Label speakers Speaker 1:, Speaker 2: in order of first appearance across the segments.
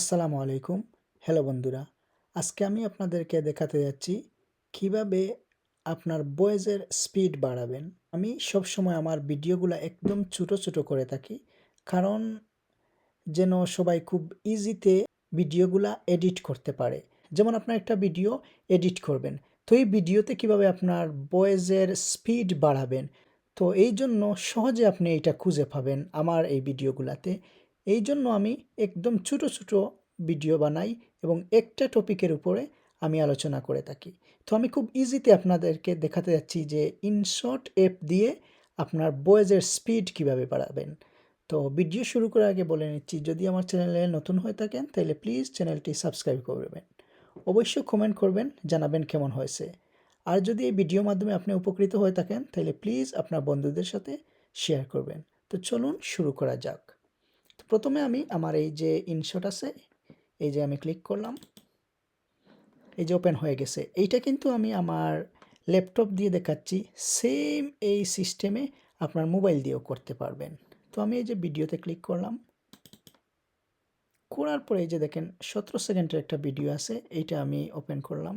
Speaker 1: আসসালামু আলাইকুম। হ্যালো বন্ধুরা, আজকে আমি আপনাদেরকে দেখাতে যাচ্ছি কীভাবে আপনার বয়েজের স্পিড বাড়াবেন। আমি সবসময় আমার ভিডিওগুলো একদম ছোটো ছোটো করে থাকি, কারণ যেন সবাই খুব ইজিতে ভিডিওগুলা এডিট করতে পারে। যেমন আপনার একটা ভিডিও এডিট করবেন, তো এই ভিডিওতে কীভাবে আপনার বয়েজের স্পিড বাড়াবেন? তো এই জন্য সহজে আপনি এটা খুঁজে পাবেন আমার এই ভিডিওগুলাতে। এই জন্য আমি একদম ছোটো ছোটো ভিডিও বানাই এবং একটা টপিকের উপরে আমি আলোচনা করে থাকি। তো আমি খুব ইজিতে আপনাদেরকে দেখাতে যাচ্ছি যে ইনশর্ট অ্যাপ দিয়ে আপনার বয়েজের স্পিড কীভাবে বাড়াবেন। তো ভিডিও শুরু করার আগে বলে নিচ্ছি, যদি আমার চ্যানেলে নতুন হয়ে থাকেন, তাহলে প্লিজ চ্যানেলটি সাবস্ক্রাইব করবেন। অবশ্যই কমেন্ট করবেন, জানাবেন কেমন হয়েছে। আর যদি এই ভিডিওর মাধ্যমে আপনি উপকৃত হয়ে থাকেন, তাহলে প্লিজ আপনার বন্ধুদের সাথে শেয়ার করবেন। তো চলুন শুরু করা যাক। প্রথমে আমি আমার এই যে ইনশট আছে, এই যে আমি ক্লিক করলাম, এই যে ওপেন হয়ে গেছে, এইটা কিন্তু আমি আমার ল্যাপটপ দিয়ে দেখাচ্ছি সেম এই সিস্টেমে আপনার মোবাইল দিয়েও করতে পারবেন। তো আমি এই যে ভিডিওতে ক্লিক করলাম, করার পরে এই যে দেখেন, সতেরো সেকেন্ডের একটা ভিডিও আছে, এইটা আমি ওপেন করলাম।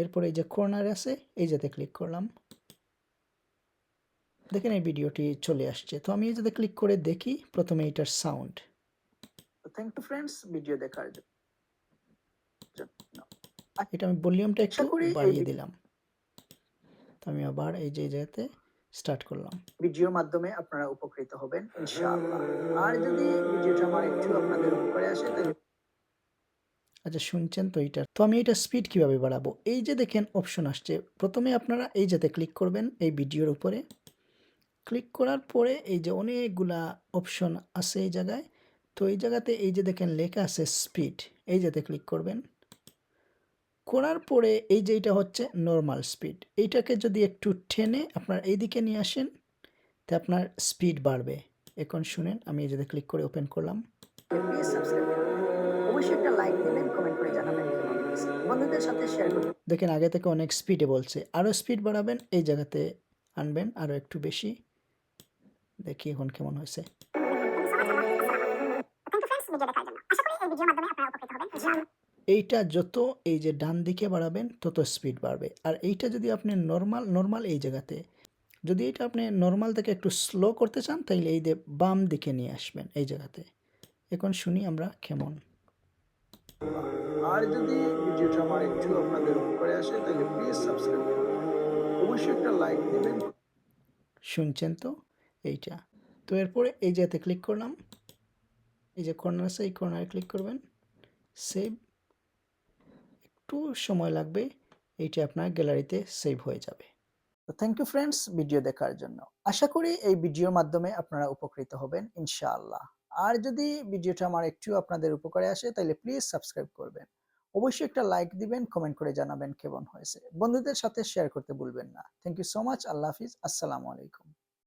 Speaker 1: এরপরে এই যে কর্নার আছে এই যাতে ক্লিক করলাম। দেখেন এই ভিডিওটি চলে আসছে। তো আমি এই যাতে ক্লিক করে দেখি প্রথমে এটার sound thank you friends video দেখার জন্য এটা আমি ভলিউমটা একটু বাড়িয়ে দিলাম। তো আমি আবার এই যে জায়গাতে স্টার্ট করলাম।
Speaker 2: ভিডিওর মাধ্যমে আপনারা উপকৃত হবেন ইনশাআল্লাহ। আর যদি ভিডিওটা আমার একটু আপনাদের উপকারে আসে তাহলে
Speaker 1: আচ্ছা শুনছেন তো এইটা তো আমি এটা স্পিড কীভাবে বাড়াবো? এই যে দেখেন অপশন আসছে। প্রথমে আপনারা এই যাতে ক্লিক করবেন এই ভিডিওর উপরে। ক্লিক করার পরে এই যে অনেকগুলা অপশন আছে এই জায়গায় তো এই জায়গাতে এই যে দেখেন লেখা আছে স্পিড এই যাতে ক্লিক করবেন। করার পরে এই যে এটা হচ্ছে নর্মাল স্পিড এইটাকে যদি একটু টেনে আপনার এই দিকে নিয়ে আসেন তা আপনার স্পিড বাড়বে। এখন শুনেন আমি এই যাতে ক্লিক করে ওপেন করলাম। দেখেন আগে থেকে অনেক স্পিডে বলছে আরও স্পিড বাড়াবেন এই জায়গাতে আনবেন আরও একটু বেশি। দেখি এখন কেমন হয়েছে। এইটা যত এই যে ডান দিকে বাড়াবেন তত স্পিড বাড়বে। আর এইটা যদি আপনি নর্মাল নর্মাল এই জায়গাতে যদি এটা আপনি নর্মাল থেকে একটু স্লো করতে চান তাহলে এই যে বাম দিকে নিয়ে আসবেন এই জায়গাতে। এখন শুনি আমরা কেমন।
Speaker 2: আর যদি ভিডিওটা আমার একটু আপনাদের উপকারে আসে তাহলে প্লিজ সাবস্ক্রাইব করবেন। অবশ্যই একটা লাইক দিবেন।
Speaker 1: শুনছেন তো? এইটা। তো এরপরে এই জায়গাতে ক্লিক করলাম, এই যে কর্নার আছে, এই কর্নারে ক্লিক করবেন। সেভ একটু সময় লাগবে, এইটা আপনার গ্যালারিতে সেভ হয়ে যাবে। তো থ্যাংক ইউ ফ্রেন্ডস ভিডিও দেখার জন্য। আশা করি এই ভিডিওর মাধ্যমে আপনারা উপকৃত হবেন, ইনশাআল্লাহ। আর যদি ভিডিওটা আমার একটু আপনাদের উপকারে আসে তাহলে প্লিজ সাবস্ক্রাইব করবেন। অবশ্যই একটা লাইক দিবেন কমেন্ট করে জানাবেন কেমন হয়েছে। বন্ধুদের সাথে শেয়ার করতে ভুলবেন না। থ্যাংক ইউ সো মাচ আল্লাহ হাফিজ, আসসালামু আলাইকুম।